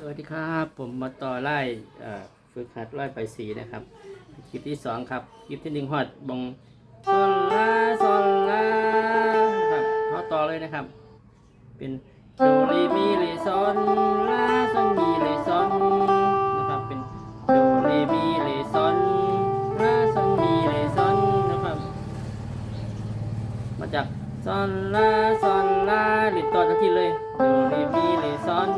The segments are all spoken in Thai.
สวัสดีครับ ผมมาต่อไล่ฝึกหัดไล่ไปสีนะครับ คลิปที่สองครับ คลิปที่หนึ่งฮอดบงซอนลาซอนลาครับเขาต่อเลยนะครับ เป็นโดเรมีเรซอนลาซอนมีเรซอนนะครับเป็นโดเรมีเรซอนลาซอนมีเรซอนนะครับ มาจากซอนลาซอนลาหรือต่อทันทีเลยโดเรมีเรซอน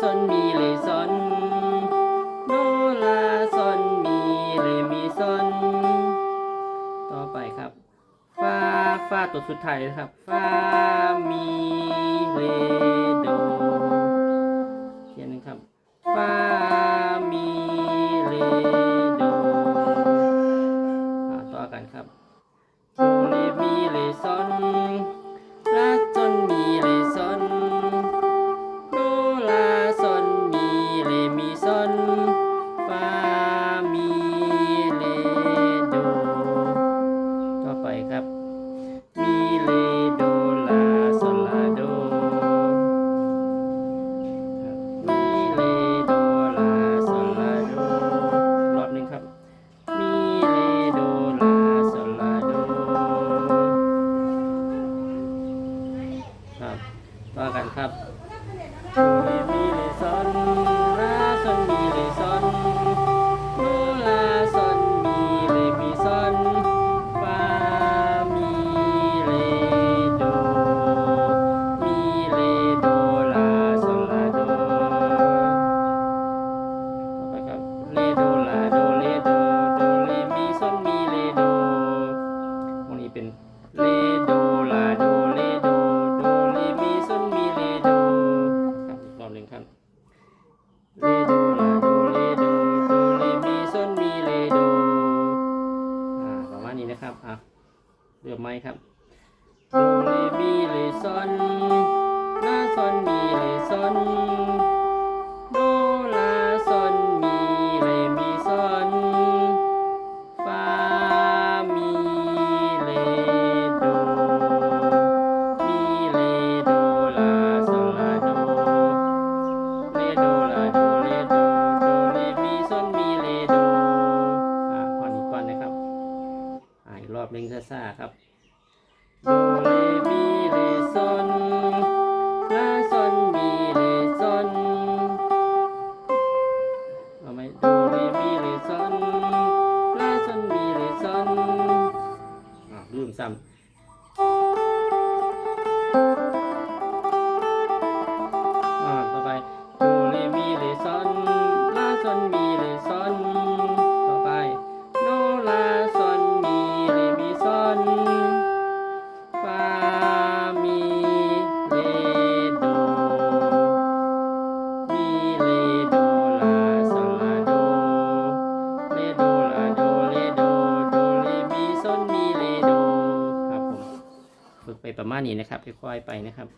ซอนมีเลซอนโดลาซอนมีเลมีซอน ต่อไปครับฟาฟาตัวสุดท้ายนะครับฟา ต่อกันครับ อ่าอีกรอบหนึ่งซ่าๆครับโดเรมีเรซอนลาซอนมีเรซอนเอาไหมโดเรมีเรซอนลาซอนมีเรซอนอ่าลืมซ้ำ ประมาณนี้นะครับค่อยๆไปนะครับ